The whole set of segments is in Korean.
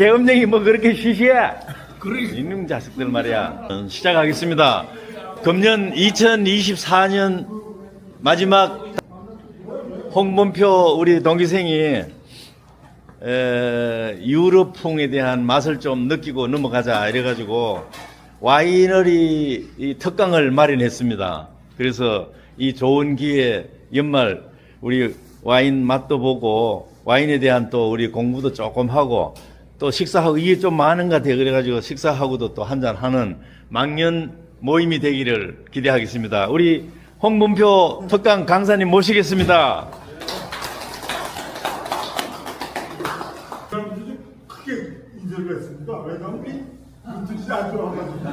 계엄령이 뭐 그렇게 시시해? 이놈 자식들 말이야. 음, 시작하겠습니다. 금년 2024년 마지막 홍범표 우리 동기생이 에, 유럽풍에 대한 맛을 좀 느끼고 넘어가자 이래가지고 와이너리 이 특강을 마련했습니다. 그래서 이 좋은 기회 연말 우리 와인 맛도 보고 와인에 대한 또 우리 공부도 조금 하고 또 식사하고 이게 좀 많은 것 같아요. 그래가지고 식사하고도 또 한잔 하는 망년 모임이 되기를 기대하겠습니다. 우리 홍범표 특강 강사님 모시겠습니다. 크게 인터뷰를 했습니다. 왜냐하면 인터뷰가 안 좋아가지고.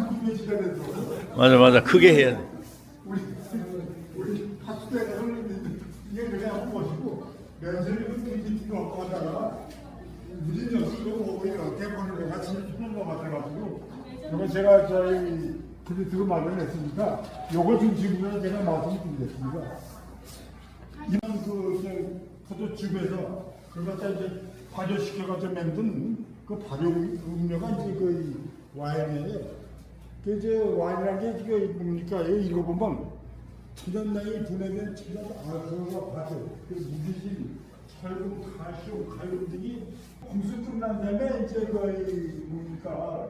한 2시간에서 맞아 맞아 크게 해야 돼. 우리 우리 학생들은 이게 그냥 한 것이고 면세를 미팅을 얻고 하다가 무진 오히려 대본을 내가 진행하는 것 같아가지고 이거 제가 저희 크리트로 마련했으니까 요거 중심으로 제가 말씀드리겠습니다. 이번 그 포도집에서 그걸 갖다 이제 발효시켜가지고 만든 그 발효 음료가 이제 그 와인이에요. 그 이제 와인이라는 게 이게 뭡니까? 이거 읽어보면 천연 나이 분해된 천연 알코올과 발효, 그 무기질, 철분, 칼슘, 칼륨 등이 홍수 끝난 다음에 이제 그 뭡니까?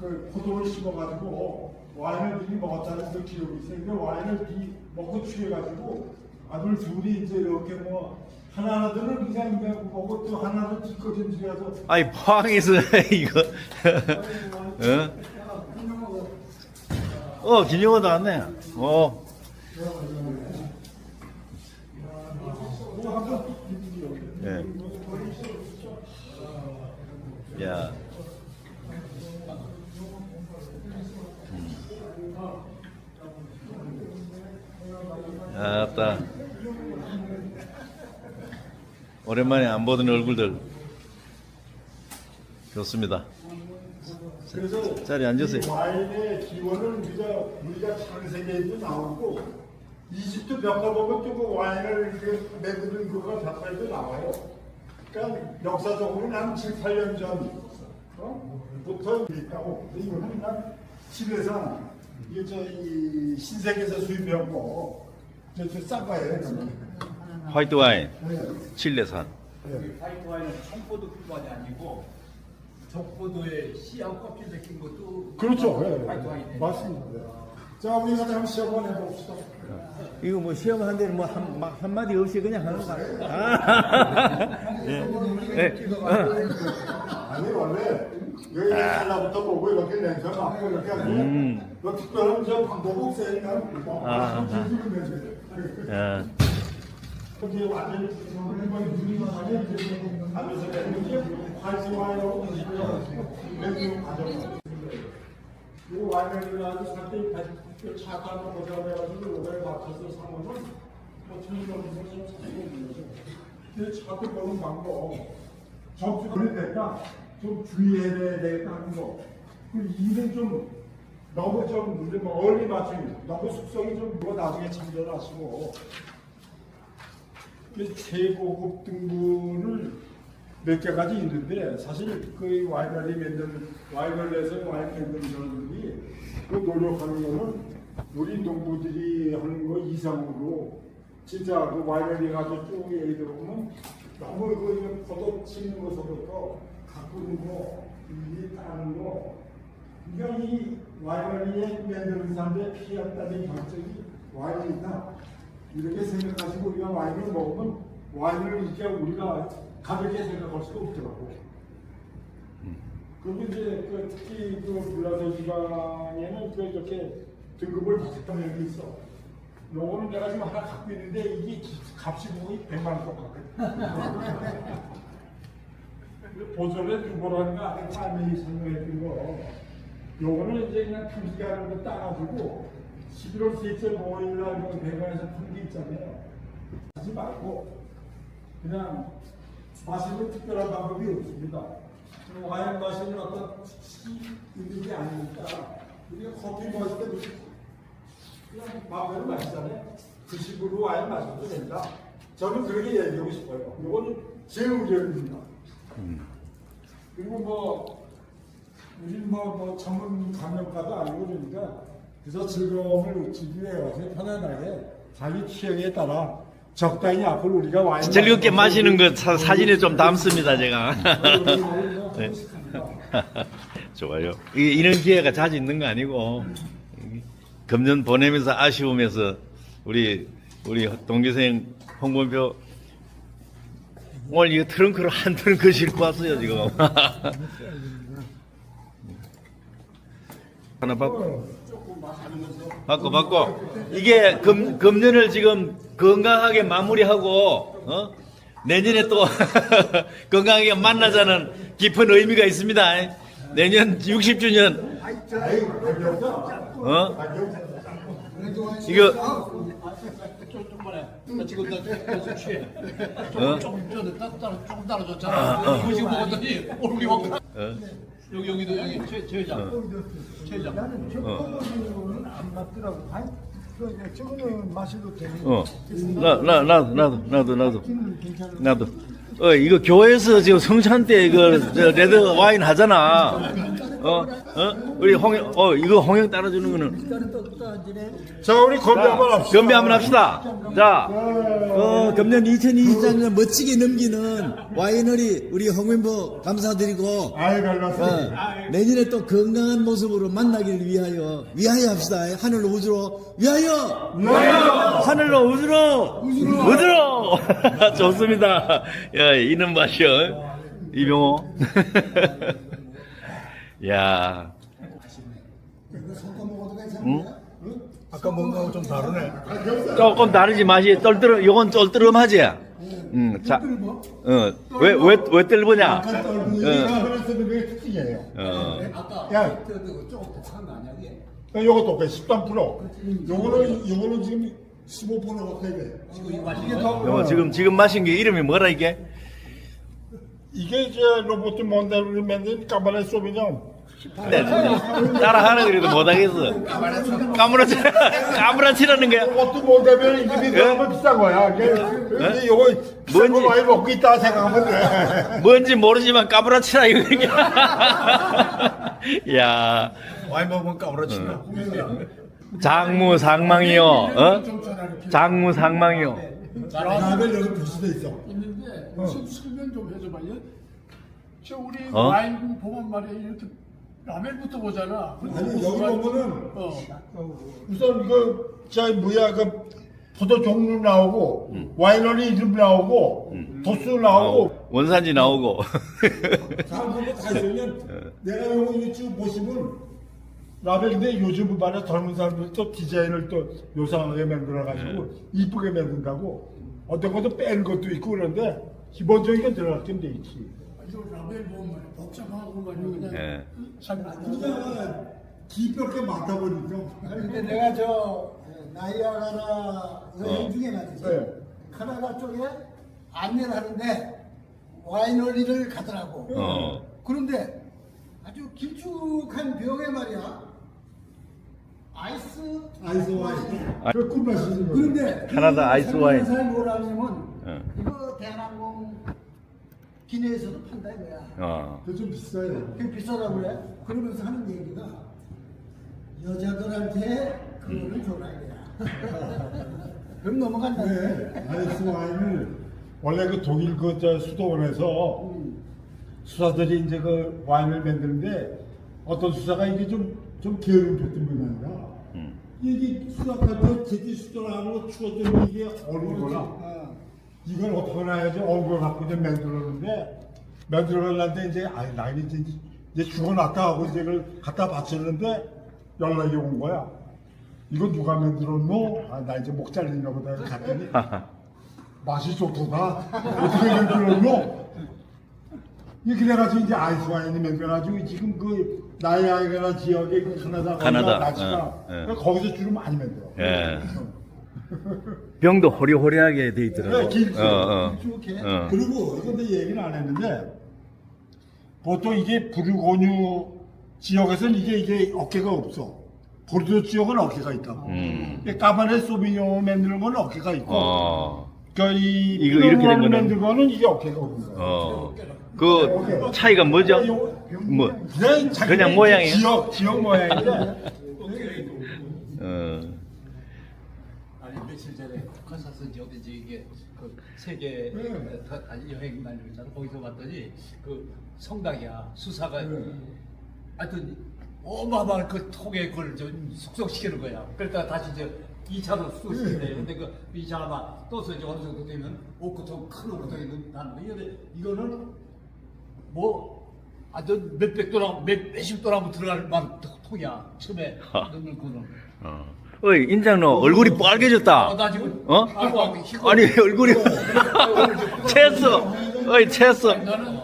그 포도를 심어가지고 와인을 미리 먹었다는 그 기록이 있어요. 근데 와인을 비 먹고 취해가지고 아들 둘이 이제 이렇게 뭐 하나하나들은 그냥 그냥 먹고 또 하나는 뒷거짐질해서 아이 포항에서 이거 어? 어 김영호도 왔네. 어. 예. 야. 음. 아따. 오랜만에 안 보던 얼굴들 좋습니다. 그래서 자리 앉으세요. 이 와인의 기원은 우리가 우리가 창세기에도 나오고 이집트 벽화 보면 또그 와인을 이렇게 만드는 그거 자체도 나와요. 그러니까 역사적으로는 한 7, 8년 전부터 있다고. 근데 이거는 그냥 집에서 이게 저이 신세계에서 수입해온 거. 저싼 거예요. 화이트 와인, 네. 칠레산. 네. 화이트 와인은 청포도 뿐만이 아니고 적포도에 씨하고 껍질 벗긴 것도 그렇죠. 예. 화이트 와인. 맞습니다. 네. 자, 우리 한번 시험 한번 해봅시다. 이거 뭐 시험한 데는 뭐 한, 마- 한마디 없이 그냥 하는 거 아니에요? 아, 예. 예. 어. 아니 원래 여기 하나부터 보고 이렇게 냄새 맡고 이렇게 하면 음. 뭐 특별한 저 방법 없으니까 아, 아. 예. 이게 완전히 일본 유리만 하면서 되는지 활성화하고 매우 과정. 이 와인을 아주 상당히 차가운 고정해가지고 요거에 맞춰서 사면은 뭐 천일염도 좀 사고 있는 거죠. 근데 차도 보는 방법. 접촉을 됐다. 좀 주의해야 되겠다 하는 거. 그 일은 좀 너무 좀 우리 뭐 얼리 맞춤, 너무 숙성이 좀 그거 나중에 참조하시고 그 최고급 등분을 몇 개까지 있는데 사실 그 와이너리 만드는 와이너리에서 와인 만드는 사람들이 그 노력하는 거는 우리 농부들이 하는 거 이상으로 진짜 그 와이너리 가서 쭉 예를 들어보면 너무 그 포도 치는 것부터 가꾸는 거, 이 따는 거 그러니까 이 와이너리에 만드는 사람들의 땀의 결정이 와인이다. 이렇게 생각하시고 우리가 와인을 먹으면 와인을 이렇게 우리가 가볍게 생각할 수가 없더라고. 그리고 이제 그 특히 그 불라서 지방에는 그 이렇게 등급을 받았다는 게 있어. 요거는 내가 지금 하나 갖고 있는데 이게 값이 거의 100만 원 똑같거든. 보존에 두보라는 거 아까 짬이 설명해 준 거. 요거는 이제 그냥 품기하는 거 따가지고 11월 셋째 모일날 뭐 대관에서 품기 있잖아요. 하지 말고 그냥 마시는 특별한 방법이 없습니다. 와인 마시는 어떤 특이 있는 게 아니니까 우리가 커피 마실 때 무슨 그냥 마음대로 마시잖아요. 그 식으로 와인 마셔도 된다. 저는 그렇게 얘기하고 싶어요. 이거는 제 의견입니다. 그리고 뭐 우리 뭐 뭐 전문 감명가도 아니고 그러니까 그래서 즐거움을 주기 위해서 편안하게 자기 취향에 따라 적당히 앞으로 우리가 와인 즐겁게 마시는 거 사, 사진에 좀 담습니다 제가. 네. 좋아요. 이- 이런 기회가 자주 있는 거 아니고 금년 보내면서 아쉬우면서 우리 우리 동기생 홍범표 오늘 이거 트렁크로 한 트렁크 싣고 왔어요 지금. 하나 받고 받고 받고 이게 금 금년을 지금 건강하게 마무리하고 어? 내년에 또 건강하게 만나자는 깊은 의미가 있습니다. 내년 60주년 어? 이거 나 지금 나 계속 취해. 어? 조금 전에 따- 따라 조금 따라줬잖아. 그 지금 먹었더니 얼굴이 확. 어? 여기 여기도 여기 최 최장. 최장. 나는 저거는 안 맞더라고. 아니, 그 저거는 마셔도 되는 어. 나, 나, 나도, 나도, 나도, 나도. 괜찮은 나도. 어, 이거 교회에서 지금 성찬 때 이거 저 레드 와인 하잖아. 어, 어, 우리 홍영, 어, 이거 홍영 따라주는 거는. 자 우리 건배 한번 합시다. 건배 한번 합시다. 자, 어, 금년 2024년 멋지게 넘기는 와이너리 우리 홍명보 감사드리고, 아이 갈랐어. 어, 내년에 또 건강한 모습으로 만나기를 위하여, 위하여 합시다. 하늘로 우주로, 위하여! 하늘로 우주로! 우주로! 좋습니다. 야, 이는 맛이요. 이병호. 야. 응? 아까 뭔가 좀 다르네. 조금 다르지 맛이 떨뜨름 이건 쫄뜨름하지. 음, 자, 어, 왜 왜 왜? 우리가 그랬었는 게 특징이에요. 어, 아까 야. 그때도 조금 독한 거 아니야 이게? 요것도 그 13%. 요거는 요거는 지금 15% 가까이 돼. 지금 이 맛이 이게 더 어, 지금 지금 마신 게 이름이 뭐라 이게? 이게 이제 로봇 몬델을 만든 까바레 소비뇽. 네, 따라하는 그래도 못하겠어. 까무라치 까무라치라는 거야. 로봇 몬델은 이름이 너무 비싼 거야. 이게 이게 요거 뭔지- 많이 먹고 있다 생각하면 돼. 뭔지 모르지만 까무라치라 이거. 야, 와인 먹으면 까무러친다. 장무 상망이요. 어? 장무 상망이요. 라벨 여기 표시돼 있어. 있는데 설- 설명 좀 해줘봐요. 저 우리 어? 와인 보면 말이야 이렇게 라벨부터 보잖아. 근데 아니 무슨 여기 와인- 보면은 어. 우선 그, 저, 뭐야, 그, 포도 종류 나오고, 와이너리 이름 나오고, 도수 나오고, 원산지 나오고. 다 보고 다 있으면, 내가 요거 유튜브 보시면, 라벨인데 요즘 말에 젊은 사람들 또 디자인을 또 요상하게 만들어가지고, 이쁘게 만든다고, 어떤 것도 뺀 것도 있고 그런데, 기본적인 건 들어가게 돼 있지. 저 라벨 보면 복잡하고 말이야 그냥 예. 잘 그냥, 기뼈게 많다 보니까. 근데 내가 저 나이아가라 여행 중에 말이지 네. 카나다 쪽에 안내를 하는데 와이너리를 가더라고. 어. 그런데 아주 길쭉한 벽에 말이야 아이스 아이스 와인. 그 꿀맛이지. 뭐. 그런데 카나다 그 아이스 와인. 설명을 뭐라 하냐면 어. 이거 대한항공 기내에서도 판다 이거야. 어. 그거 좀 비싸요. 그게 비싸다고 그래? 그러면서 하는 얘기가 여자들한테 그거를 줘라 이거야. 그럼 넘어간다. 네, 아이스 와인을 원래 그 독일 그저 수도원에서 수사들이 이제 그 와인을 만드는데 어떤 수사가 이게 좀 좀 게으름 폈던 분이 아니라 음. 이게 수사할 때 제티 수도라고 추어주면 이게 어리거나 어. 이걸 어떻게 어느 걸 갖고 이제 만들었는데 만들어놨는데 이제 아이 나이 이제 이제 죽어났다 하고 이제 그걸 갖다 바쳤는데 연락이 온 거야. 이거 누가 만들었노? 아, 나 이제 목 잘리나 보다 갔더니 맛이 좋더라. 어떻게 만들었노? 이렇게 돼가지고 이제 아이스 와인이 만들어가지고 지금 그 나이아가라 지역의 그 카나다 카나다, 나치가 어, 예. 거기서 주로 많이 만들어. 예. 병도 호리호리하게 돼 있더라고. 네, 길죠. 어, 어. 길쭉해. 어. 그리고 이건 내 얘기는 안 했는데 보통 이게 부르고뉴 지역에서는 이게 이게 어깨가 없어. 보르도 지역은 어깨가 있다고. 음. 까바레 소비뇽 만드는 건 어깨가 있고, 어. 그러니까 이 이거 이렇게 된 거는- 만든 거는 이게 어깨가 없는 거야. 어. 그 차이가 뭐죠? 뭐 그냥 모양이에요? 지역 지역 모양인데 어. 아니 며칠 전에 콘서트 어디지 이게 그 세계 네. 다- 다 여행 다니고 있잖아 거기서 봤더니 그 성당이야 수사가 네. 하여튼 어마어마한 그 통에 그걸 좀 숙성시키는 거야 그러니까 다시 이제 2차로 숙성시키네 네. 근데 그 2차가 떠서 이제 어느 정도 되면 오크통 큰 오크통이 근데 이거는 뭐 아주 몇백 도랑 몇 몇십 도랑 들어갈 만한 통이야 처음에 넣는 거는 어. 어이 인장로 얼굴이 빨개졌다. 어, 나 지금 어? 아이고, 아이고, 희고. 아니 얼굴이 채했어. 어이 채했어. 나는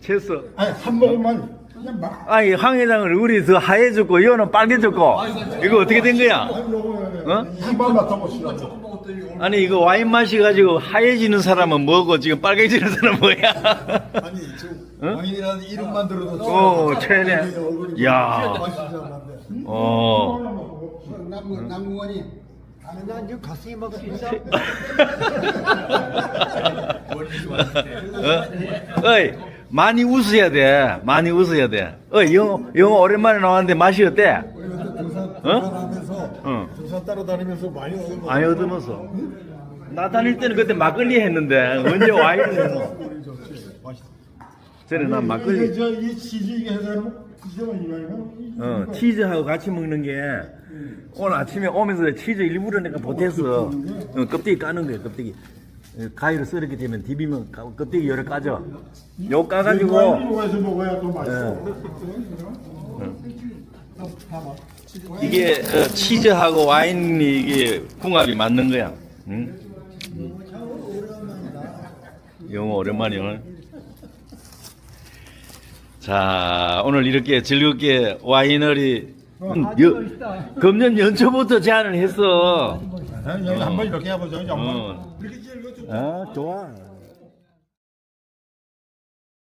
채했어. 아니 한 모금만 그냥 막 아니 황 회장 얼굴이 더 하얘졌고 이거는 빨개졌고 이거 어떻게 된 거야? 어? 한번 맡아보시죠. 조금 먹었더니 오늘 아니 이거 와인 마셔가지고 하얘지는 사람은 뭐고 지금 빨개지는 사람은 뭐야? 아니 지금 응? 왕인이라는 이름만 들어도 오 최네. 야. 않는데. 어. 남구 남구원이 다른 난 지금 가슴이 막 진짜. 어? 어이 많이 웃어야 돼. 많이 웃어야 돼. 어이 영어 영어 오랜만에 나왔는데 맛이 어때? 등산 어? 등산하면서 응. 등산 따로 다니면서 많이 얻은 거. 많이 얻으면서. 나 다닐 때는 그때 막걸리 했는데 언제 와인을 했노? 전에 난 막걸리. 저이 치즈 이게 해서 치즈만 이거는 어 치즈하고 같이 먹는 게 오늘 아침에 오면서 치즈 일부러 내가 보태서 어, 껍데기 까는 거예요 껍데기. 어, 가위로 썰게 되면 디비면 까- 껍데기 열을 까져. 요 까가지고 먹어야 또 맛있어. 이게 어, 치즈하고 와인이 이게 궁합이 맞는 거야. 응? 영어 오랜만이야 오늘. 자 오늘 이렇게 즐겁게 와이너리 음, 여, 금년 연초부터 제안을 했어. 자, 여기 한번 이렇게 해보죠. 어. 아 좋아.